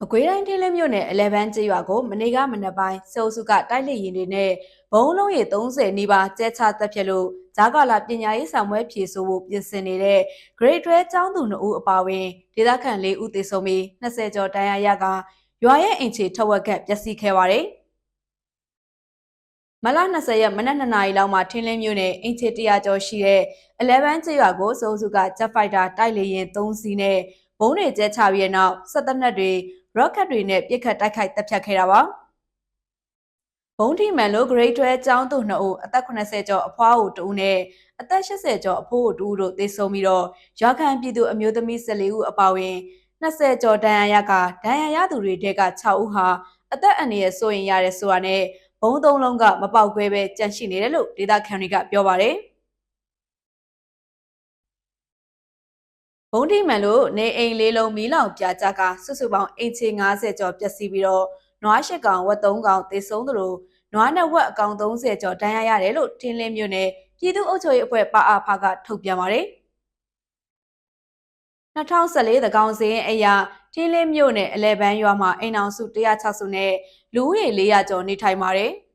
မကွေးတိုင်းထင်းလင်းမြို့နယ်11ကျေးရွာကိုမနေ့ကမနက်ပိုင်းစေအုပ်စုကတိုက်လေရင်တွေနဲ့ဘုံလုံးရီ30နီးပါးကျဲချတပ်ဖြတ်လို့ဂျာကာလာပညာရေးဆောင်ပွဲဖြည့်ဆို့ဖို့ပြင်ဆင်နေတဲ့ Grade 12ကျောင်းသူ2ဦးအပါအဝင်ဒေသခံ4ဦးသေဆုံးပြီး20ကျော်ဒဏ်ရာရကရွာရဲ့အိမ်ခြေထက်ဝက်ကပျက်စီးခဲ့ပါတယ်။မလ20ရက်မနက်2နာရီလောက်မှာထင်းလင်းမြို့နယ်အင်ချေ100ကျော်ရှိတဲ့11ကျေးရွာကိုစိုးစုကဂျက်ဖိုက်တာတိုက်လေရင်3စီးနဲ့ ဘုံတွေကျဲချပြီးတဲ့နောက်စစ်တပ်နက်တွေရော့ကတ်တွေနဲ့ပြစ်ခတ်တိုက်ခိုက်တပ်ဖြတ်ခဲ့တာပါဘုံထီမန်လို grade 12ကျောင်းသူ2ဦးအသက်80ကျော်အဖွားဦး2ဦးနဲ့အသက်80ကျော်အဖိုးဦး2ဦးတို့သေဆုံးပြီးတော့ရွာခံပြည်သူအမျိုးသမီး14ဦးအပါအဝင်20ကျော်ဒဏ်ရာရကဒဏ်ရာရသူတွေတဲက6ဦးဟာအသက်အန္တရာယ်ဆိုရင်ရတယ်ဆိုတာနဲ့ဘုံသုံးလုံးကမပေါက်ကွဲပဲကြန့်ရှိနေတယ်လို့ဒေသခံတွေကပြောပါတယ် ဘုံထိမှန်လို့နေအိမ်လေးလုံးမီးလောင်ပြကြကစုစုပေါင်းအိမ်ခြေ90ကျော်ပျက်စီးပြီးတော့နွား၈ကောင်ဝက်3ကောင်သေဆုံးသလိုနွားနဲ့ဝက်အကောင်30ကျော်ဒဏ်ရာရတယ်လို့ထင်းလင်းမြို့နယ်ပြည်သူ့အုပ်ချုပ်ရေးအဖွဲ့ပါအာဖာကထုတ်ပြန်ပါတယ်2014သကောင်စင်းအရာထင်းလင်းမြို့နယ်အလဲပန်းရွာမှာအိမ်အောင်စု160စုနဲ့လူဦးရေ400ကျော်နေထိုင်ပါတယ်။